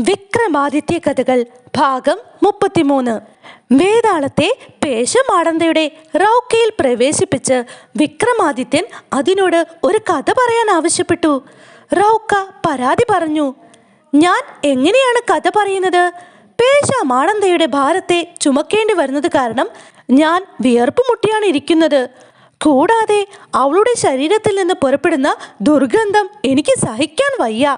വിക്രമാദിത്യ കഥകൾ ഭാഗം മുപ്പത്തിമൂന്ന്. വേതാളത്തെ പേശമാടന്തയുടെ റൗക്കയിൽ പ്രവേശിപ്പിച്ച് വിക്രമാദിത്യൻ അതിനോട് ഒരു കഥ പറയാൻ ആവശ്യപ്പെട്ടു. റൗക്ക പരാതി പറഞ്ഞു ഞാൻ എങ്ങനെയാണ് കഥ പറയുന്നത്? പേശമാടന്തയുടെ ഭാരത്തെ ചുമക്കേണ്ടി വരുന്നത് കാരണം ഞാൻ വിയർപ്പ് മുട്ടിയാണ് ഇരിക്കുന്നത്. കൂടാതെ അവളുടെ ശരീരത്തിൽ നിന്ന് പുറപ്പെടുന്ന ദുർഗന്ധം എനിക്ക് സഹിക്കാൻ വയ്യ.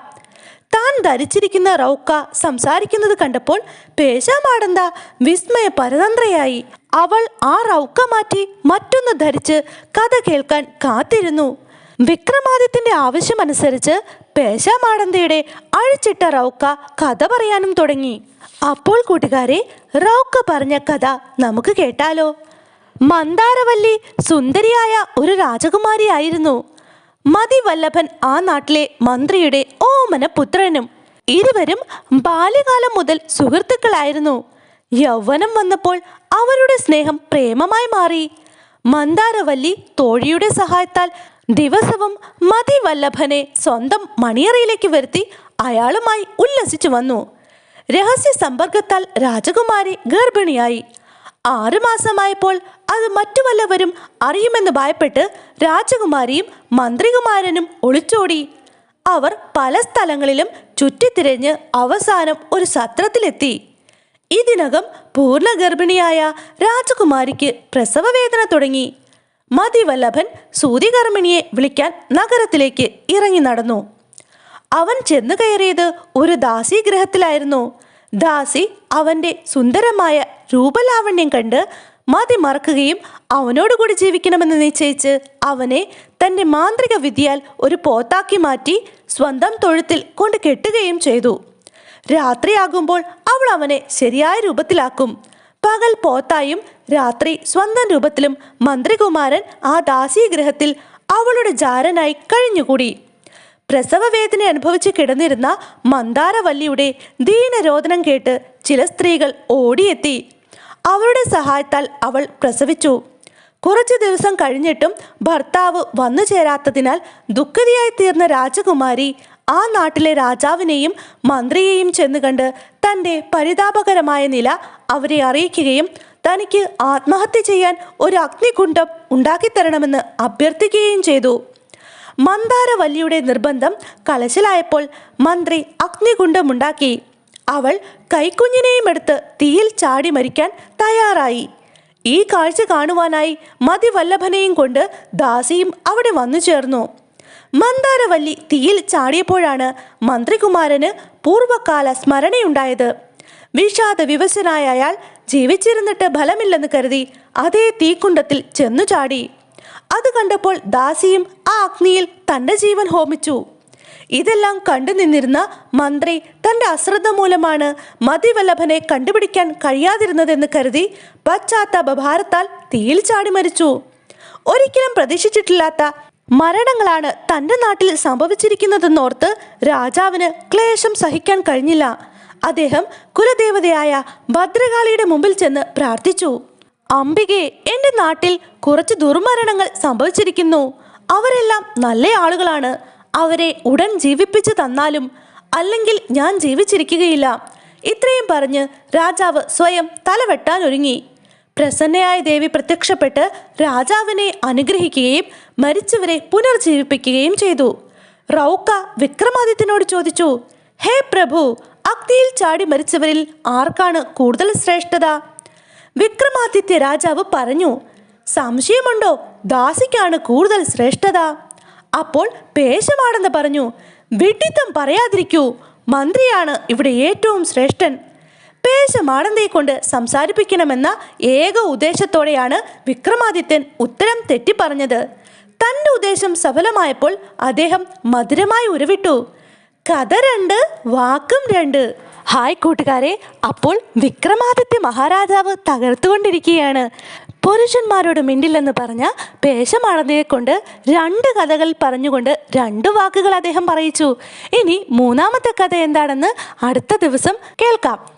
താൻ ധരിച്ചിരിക്കുന്ന റൗക്ക സംസാരിക്കുന്നത് കണ്ടപ്പോൾ പേശാമാടന്ത വിസ്മയ പരതന്ത്രയായി. അവൾ ആ റൗക്ക മാറ്റി മറ്റൊന്ന് ധരിച്ച് കഥ കേൾക്കാൻ കാത്തിരുന്നു. വിക്രമാദിത്യന്റെ ആവശ്യമനുസരിച്ച് പേശാമാടന്തയുടെ അഴിച്ചിട്ട റൗക്ക കഥ പറയാനും തുടങ്ങി. അപ്പോൾ കൂട്ടുകാരെ റൗക്ക പറഞ്ഞ കഥ നമുക്ക് കേട്ടാലോ? മന്ദാരവല്ലി സുന്ദരിയായ ഒരു രാജകുമാരിയായിരുന്നു. മതിവല്ലഭൻ ആ നാട്ടിലെ മന്ത്രിയുടെ ഓമന പുത്രനും ഇരുവരും ബാല്യകാലം മുതൽ സുഹൃത്തുക്കളായിരുന്നു. യൗവനം വന്നപ്പോൾ അവരുടെ സ്നേഹം പ്രേമമായി മാറി. മന്ദാരവല്ലി തോഴിയുടെ സഹായത്താൽ ദിവസവും മതിവല്ലഭനെ സ്വന്തം മണിയറയിലേക്ക് വരുത്തി അയാളുമായി ഉല്ലസിച്ചു വന്നു. രഹസ്യ സമ്പർക്കത്താൽ രാജകുമാരി ഗർഭിണിയായി. ആറുമാസമായപ്പോൾ അത് മറ്റു വല്ലവരും അറിയുമെന്ന് ഭയപ്പെട്ട് രാജകുമാരിയും മന്ത്രികുമാരനും ഒളിച്ചോടി. അവർ പല സ്ഥലങ്ങളിലും ചുറ്റിത്തിരിഞ്ഞ് അവസാനം ഒരു സത്രത്തിലെത്തി. ഇതിനകം പൂർണ ഗർഭിണിയായ രാജകുമാരിക്ക് പ്രസവവേദന തുടങ്ങി. മതിവല്ലഭൻ സൂതികർമ്മിണിയെ വിളിക്കാൻ നഗരത്തിലേക്ക് ഇറങ്ങി നടന്നു. അവൻ ചെന്നു കയറിയത് ഒരു ദാസീഗ്രഹത്തിലായിരുന്നു ദാസി അവന്റെ സുന്ദരമായ രൂപലാവണ്യം കണ്ട് മതി മറക്കുകയും അവനോടുകൂടി ജീവിക്കണമെന്ന് നിശ്ചയിച്ച് അവനെ തന്റെ മാന്ത്രിക വിദ്യയാൽ ഒരു പോത്താക്കി മാറ്റി സ്വന്തം തൊഴുത്തിൽ കൊണ്ട് കെട്ടുകയും ചെയ്തു. രാത്രിയാകുമ്പോൾ അവൾ അവനെ ശരിയായ രൂപത്തിലാക്കും. പകൽ പോത്തായും രാത്രി സ്വന്തം രൂപത്തിലും മന്ത്രികുമാരൻ ആ ദാസീഗ്രഹത്തിൽ അവളുടെ ജാരനായി കഴിഞ്ഞുകൂടി. പ്രസവവേദന അനുഭവിച്ച് കിടന്നിരുന്ന മന്ദാരവല്ലിയുടെ ദീനരോധനം കേട്ട് ചില സ്ത്രീകൾ ഓടിയെത്തി. അവരുടെ സഹായത്താൽ അവൾ പ്രസവിച്ചു. കുറച്ചു ദിവസം കഴിഞ്ഞിട്ടും ഭർത്താവ് വന്നു ചേരാത്തതിനാൽ ദുഃഖിതയായി തീർന്ന രാജകുമാരി ആ നാട്ടിലെ രാജാവിനെയും മന്ത്രിയെയും ചെന്ന് കണ്ട് തന്റെ പരിതാപകരമായ നില അവരെ അറിയിക്കുകയും തനിക്ക് ആത്മഹത്യ ചെയ്യാൻ ഒരു അഗ്നികുണ്ഡം ഉണ്ടാക്കിത്തരണമെന്ന് അഭ്യർത്ഥിക്കുകയും ചെയ്തു. മന്ദാരവല്ലിയുടെ നിർബന്ധം കലശലായപ്പോൾ മന്ത്രി അഗ്നികുണ്ഡമുണ്ടാക്കി അവൾ കൈക്കുഞ്ഞിനെയും എടുത്ത് തീയിൽ ചാടി മരിക്കാൻ തയ്യാറായി. ഈ കാഴ്ച കാണുവാനായി മതിവല്ലഭനെയും കൊണ്ട് ദാസിയും അവിടെ വന്നു ചേർന്നു. മന്ദാരവല്ലി തീയിൽ ചാടിയപ്പോഴാണ് മന്ത്രികുമാരന് പൂർവകാല സ്മരണയുണ്ടായത്. വിഷാദ വിവശനായ അയാൾ ജീവിച്ചിരുന്നിട്ട് ഫലമില്ലെന്ന് കരുതി അതേ തീക്കുണ്ടത്തിൽ ചെന്നു ചാടി. അത് കണ്ടപ്പോൾ ദാസിയും ആ അഗ്നിയിൽ തന്റെ ജീവൻ ഹോമിച്ചു. ഇതെല്ലാം കണ്ടു നിന്നിരുന്ന മന്ത്രി തന്റെ അശ്രദ്ധ മൂലമാണ് മതിവല്ലഭനെ കണ്ടുപിടിക്കാൻ കഴിയാതിരുന്നതെന്ന് കരുതി പശ്ചാത്താപ ഭാരത്താൽ തീയിൽ ചാടി മരിച്ചു. ഒരിക്കലും പ്രതീക്ഷിച്ചിട്ടില്ലാത്ത മരണങ്ങളാണ് തന്റെ നാട്ടിൽ സംഭവിച്ചിരിക്കുന്നതെന്നോർത്ത് രാജാവിന് ക്ലേശം സഹിക്കാൻ കഴിഞ്ഞില്ല. അദ്ദേഹം കുലദേവതയായ ഭദ്രകാളിയുടെ മുമ്പിൽ ചെന്ന് പ്രാർത്ഥിച്ചു. അംബികെ എന്റെ നാട്ടിൽ കുറച്ച് ദുർമരണങ്ങൾ സംഭവിച്ചിരിക്കുന്നു. അവരെല്ലാം നല്ല ആളുകളാണ്. അവരെ ഉടൻ ജീവിപ്പിച്ചു തന്നാലും അല്ലെങ്കിൽ ഞാൻ ജീവിച്ചിരിക്കുകയില്ല. ഇത്രയും പറഞ്ഞ് രാജാവ് സ്വയം തലവെട്ടാൻ ഒരുങ്ങി. പ്രസന്നയായ ദേവി പ്രത്യക്ഷപ്പെട്ട് രാജാവിനെ അനുഗ്രഹിക്കുകയും മരിച്ചവരെ പുനർജീവിപ്പിക്കുകയും ചെയ്തു. റൗക്ക വിക്രമാദിത്യനോട് ചോദിച്ചു ഹേ പ്രഭു അഗ്നിയിൽ ചാടി മരിച്ചവരിൽ ആർക്കാണ് കൂടുതൽ ശ്രേഷ്ഠത? വിക്രമാദിത്യ രാജാവ് പറഞ്ഞു സംശയമുണ്ടോ? ദാസിക്കാണ് കൂടുതൽ ശ്രേഷ്ഠത. അപ്പോൾ പേശമാണെന്ന് പറഞ്ഞു വിഡിത്തം പറയാതിരിക്കൂ. മന്ത്രിയാണ് ഇവിടെ ഏറ്റവും ശ്രേഷ്ഠൻ. പേശമാടന്തയെ കൊണ്ട് സംസാരിപ്പിക്കണമെന്ന ഏക ഉദ്ദേശത്തോടെയാണ് വിക്രമാദിത്യൻ ഉത്തരം തെറ്റി തെറ്റിപ്പറഞ്ഞത്. തന്റെ ഉദ്ദേശം സഫലമായപ്പോൾ അദ്ദേഹം മധുരമായി ഉരുവിട്ടു. കഥ രണ്ട് വാക്കും രണ്ട്. ഹായ് കൂട്ടുകാരെ അപ്പോൾ വിക്രമാദിത്യ മഹാരാജാവ് തകർത്തുകൊണ്ടിരിക്കുകയാണ്. പുരുഷന്മാരോട് മിണ്ടില്ലെന്ന് പറഞ്ഞ പേശമാടതിയെ കൊണ്ട് രണ്ട് കഥകൾ പറഞ്ഞുകൊണ്ട് രണ്ട് വാക്കുകൾ അദ്ദേഹം പറയിച്ചു. ഇനി മൂന്നാമത്തെ കഥ എന്താണെന്ന് അടുത്ത ദിവസം കേൾക്കാം.